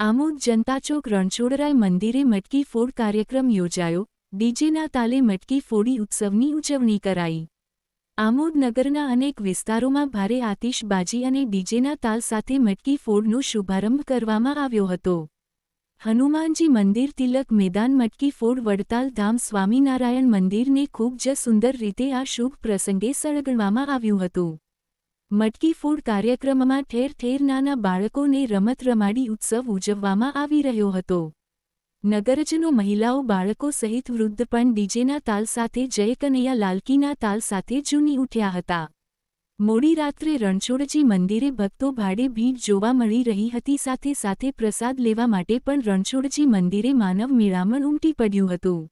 આમોદ જનતાચોક રણછોડરાય મંદિરે મટકી ફોડ કાર્યક્રમ યોજાયો. ડીજેના તાલે મટકી ફોડી ઉત્સવની ઉજવણી કરાઈ. આમોદ નગરના અનેક વિસ્તારોમાં ભારે આતિશબાજી અને ડીજેના તાલ સાથે મટકી ફોડનો શુભારંભ કરવામાં આવ્યો હતો. હનુમાનજી મંદિર તિલક મેદાન મટકી ફોડ વડતાલ ધામ સ્વામિનારાયણ મંદિરને ખૂબ જ સુંદર રીતે આ શુભ પ્રસંગે સળગણવામાં આવ્યું હતું. મટકી ફૂડ કાર્યક્રમમાં ઠેર ઠેર નાના બાળકોને રમત રમાડી ઉત્સવ ઉજવવામાં આવી રહ્યો હતો. નગરજનો મહિલાઓ, બાળકો સહિત વૃદ્ધ પણ ડીજેના તાલ સાથે જય કનૈયા લાલકીના તાલ સાથે જૂની ઉઠ્યા હતા. મોડી રાત્રે રણછોડજી મંદિરે ભક્તો ભાડે ભીડ જોવા મળી રહી હતી સાથે સાથે પ્રસાદ લેવા માટે પણ રણછોડજી મંદિરે માનવ મેળામણ ઉમટી પડ્યું હતું.